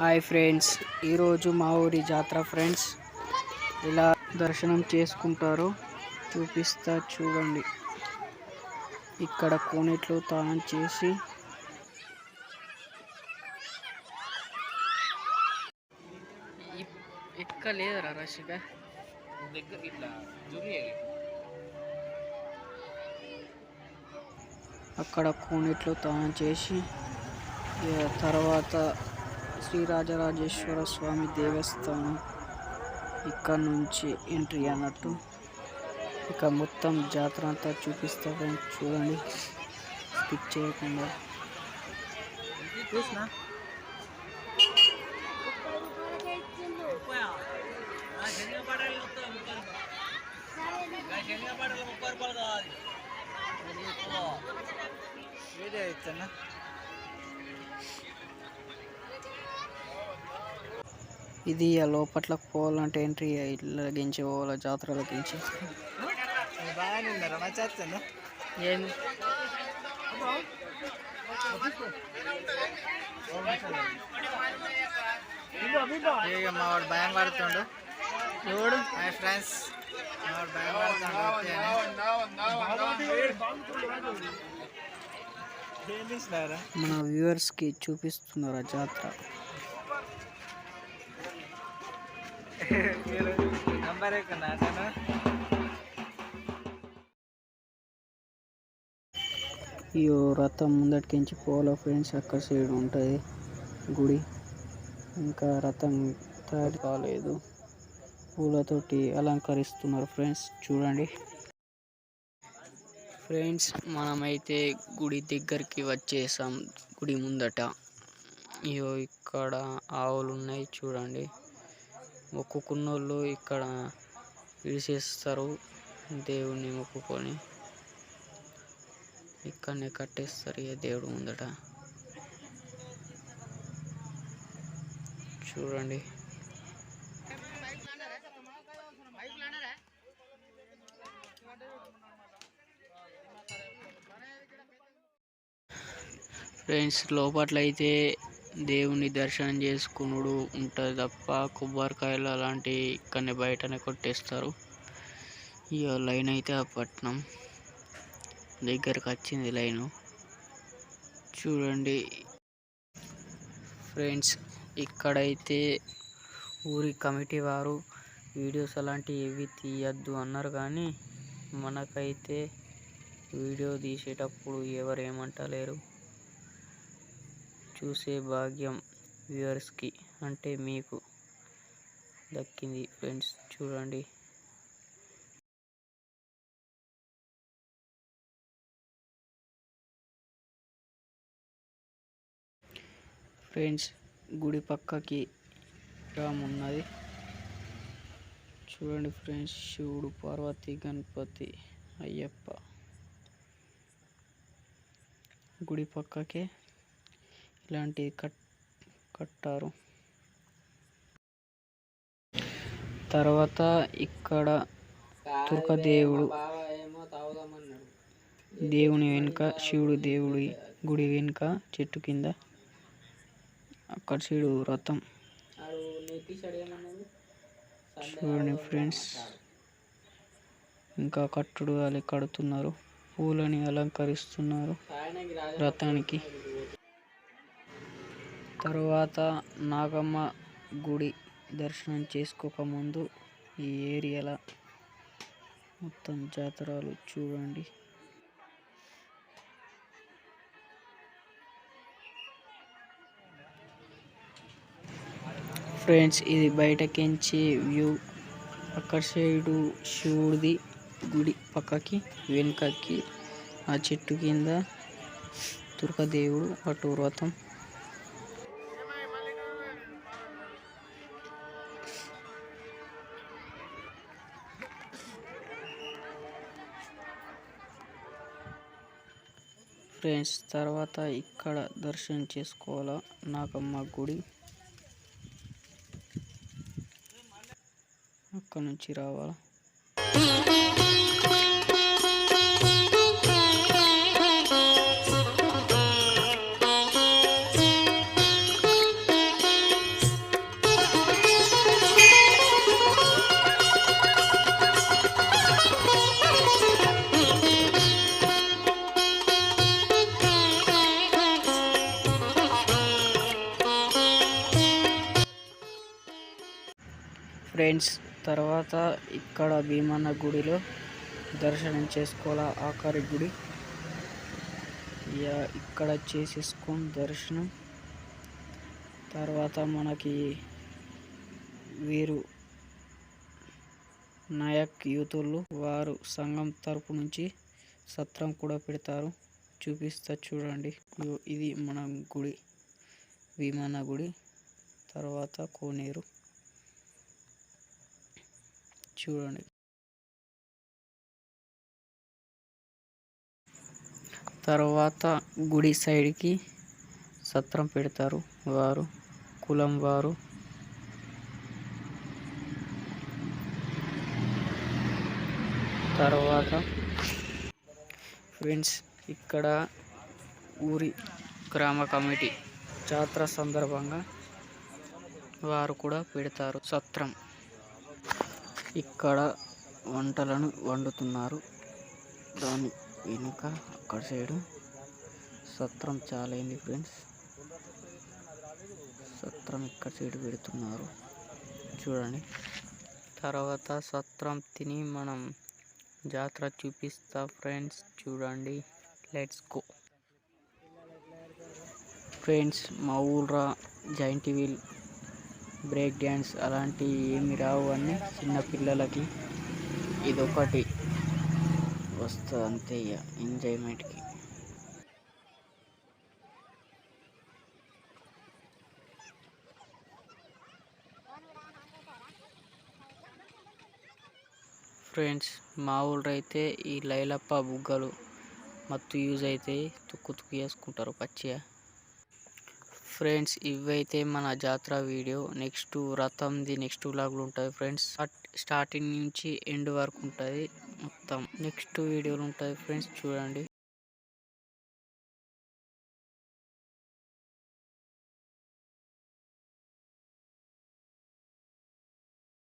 Hi friends. ఈరోజు మా ఊరి జాతర ఫ్రెండ్స్ ఇలా దర్శనం చేసుకుంటారో చూపిస్తా చూడండి. ఇక్కడ కోనేట్లో తానం చేసి రషిక. దగ్గర ఇట్లా అక్కడ కోనేట్లో తానం చేసి తర్వాత శ్రీ రాజరాజేశ్వర స్వామి దేవస్థానం ఇక్కడ నుంచి ఎంట్రీ అన్నట్టు. ఇక మొత్తం జాతర అంతా చూపిస్తా ఫ్రెండ్స్ చూడండి. స్కిప్ చేయకుండా. చూసినా వీడియో ఇస్తున్నా ఇది ఆ లోపట్లకు పోవాలంటే ఎంట్రీ పోవాలి ఉన్నారా మంచి వస్తుందా ఏంది ఇక మా వాడు భయం పడుతుండు. చూడు మై ఫ్రెండ్స్ మా వాడు భయం పడుతుండు. మన వ్యూవర్స్కి చూపిస్తున్నారు ఆ జాతర. మీరు నంబర్ ఎక్కున్నా నేను ఈ రథం ముందటికించి పోవాల ఫ్రెండ్స్ అక్కడ సైడ్ ఉంటుంది గుడి. ఇంకా రథం తయారు కాలేదు. పూలతోటి అలంకరిస్తున్నారు ఫ్రెండ్స్ చూడండి. ఫ్రెండ్స్ మనమైతే గుడి దగ్గరికి వచ్చేసాం గుడి ముందట. ఇయో ఇక్కడ ఆవులు ఉన్నాయి చూడండి. మొక్కుకున్నోళ్ళు ఇక్కడ విడిచేస్తారు. దేవుణ్ణి మొక్కుకొని ఇక్కడనే కట్టేస్తారు ఇక దేవుడు ముందట. చూడండి. ఫ్రెండ్స్ లోపట్ల అయితే దేవుని దర్శనం చేసుకునుడు ఉంటుంది తప్ప కొబ్బరికాయలు అలాంటివి ఇక్కడనే బయటనే కొట్టేస్తారు. ఇక లైన్ అయితే ఆ పట్నం. దగ్గరకు వచ్చింది లైను. చూడండి. ఫ్రెండ్స్ ఇక్కడైతే ఊరి కమిటీ వారు వీడియోస్ అలాంటివి ఏవి తీయద్దు అన్నారు కానీ మనకైతే వీడియో తీసేటప్పుడు ఎవరు ఏమంటలేరు. చూసే భాగ్యం వ్యూవర్స్కి అంటే మీకు. దక్కింది ఫ్రెండ్స్ చూడండి. ఫ్రెండ్స్ గుడి పక్కకి రామ్ ఉన్నది. చూడండి ఫ్రెండ్స్ శివుడు పార్వతి గణపతి అయ్యప్ప. గుడి పక్కకే ఇలాంటివి కట్ కట్టారు. తర్వాత ఇక్కడ తుర్కదేవుడు దేవుని వెనుక శివుడు దేవుడి గుడి వెనుక చెట్టు కింద అక్కడ శివుడు రథం చూడండి ఫ్రెండ్స్ ఇంకా కట్టుడు వాళ్ళు కడుతున్నారు పూలని అలంకరిస్తున్నారు రథానికి తరువాత నాగమ్మ గుడి దర్శనం చేసుకోకముందు ఈ ఏరియాల మొత్తం జాతరలు చూడండి. ఫ్రెండ్స్ ఇది బయటకించి వ్యూ. అక్కడ సైడు శివుడిది గుడి పక్కకి వెనుకకి ఆ చెట్టు కింద దుర్గదేవుడు అటు వ్రతం ఫ్రెండ్స్ తర్వాత ఇక్కడ దర్శనం చేసుకోవాలా? నాగమ్మ గుడి. అక్కడ నుంచి రావాలా? ఫ్రెండ్స్ తర్వాత ఇక్కడ భీమన్న గుడిలో దర్శనం చేసుకోవాలా? ఆఖరి గుడి. ఇక్కడ చేసేసుకొని దర్శనం. తర్వాత మనకి వీరు నాయక్ యూతులు వారు సంఘం తరపు నుంచి సత్రం కూడా పెడతారు. చూపిస్తా చూడండి. ఇది మన గుడి. భీమన్న గుడి. తర్వాత కోనేరు. చూడండి. తర్వాత గుడి సైడ్కి సత్రం పెడతారు వారు కులం వారు. తర్వాత ఫ్రెండ్స్ ఇక్కడ ఊరి గ్రామ కమిటీ జాతర సందర్భంగా వారు కూడా పెడతారు సత్రం. ఇక్కడ వంటలను వండుతున్నారు. దాని వెనుక అక్కడ సైడు సత్రం చాలా అయింది ఫ్రెండ్స్. సత్రం ఇక్కడ సైడ్ పెడుతున్నారు. చూడండి. తర్వాత సత్రం తిని మనం జాతర చూపిస్తా ఫ్రెండ్స్. చూడండి. Let's go. ఫ్రెండ్స్ మా ఊర్రా జాయింట్ వీల్ బ్రేక్ డ్యాన్స్ అలాంటివి ఏమి రావు అని చిన్నపిల్లలకి ఇదొకటి. వస్తుంది అంతే ఇక ఎంజాయ్మెంట్కి. ఫ్రెండ్స్ మా ఊళ్ళో అయితే ఈ లైలప్ప బుగ్గలు మత్తు యూజ్ అయితే తుక్కు తుక్కు వేసుకుంటారు పచ్చిగా. ఫ్రెండ్స్ ఇవైతే మన జాతర వీడియో. నెక్స్ట్ రథంది నెక్స్ట్ వ్లాగ్లు ఉంటుంది ఫ్రెండ్స్. స్టార్టింగ్ నుంచి ఎండ్ వరకు ఉంటుంది మొత్తం. నెక్స్ట్ వీడియోలు ఉంటుంది ఫ్రెండ్స్ చూడండి.